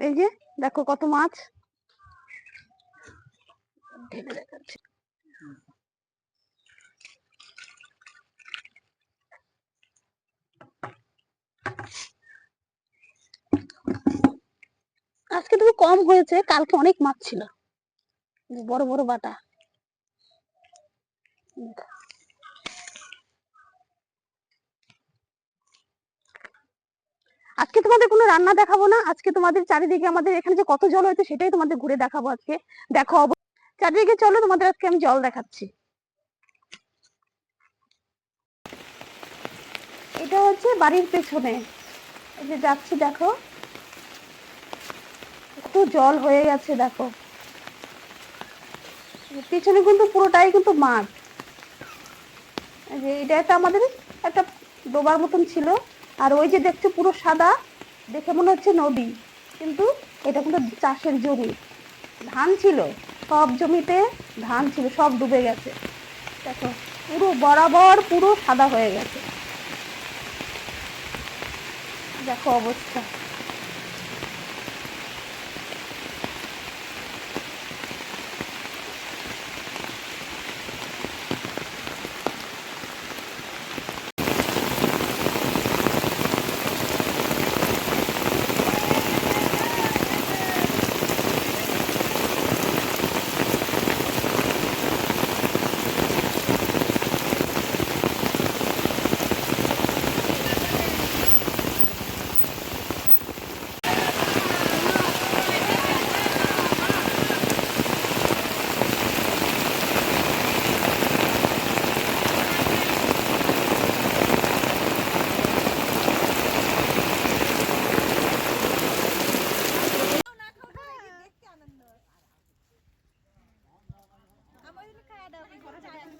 এই যে, দেখো কত মাছ। আজকে তবু কম হয়েছে, কালকে অনেক মাছ ছিল। বড় বড় বাটা। আজকে তোমাদের কোনো রান্না দেখাবো না, আজকে তোমাদের চারিদিকে আমাদের এখানে যে কত জল হয়েছে সেটাই তোমাদের ঘুরে দেখাবো আজকে। দেখো চারিদিকে চলো, তোমাদের আজকে আমি জল দেখাচ্ছি। এটা হচ্ছে বাড়ির পেছনে। এই যে যাচ্ছি, দেখো। কত জল হয়ে গেছে, দেখো। পিছনে কিন্তু পুরোটাই কিন্তু মাঠ। যে এটা একটা আমাদের একটা ডোবার মতন ছিল। আর ওই যে দেখছ পুরো সাদা, দেখে মনে হচ্ছে নদী, কিন্তু এটা কিন্তু চাষের জমি। ধান ছিল, সব জমিতে ধান ছিল, সব ডুবে গেছে। দেখো, পুরো বরাবর পুরো সাদা হয়ে গেছে। দেখো অবস্থা। খাইছো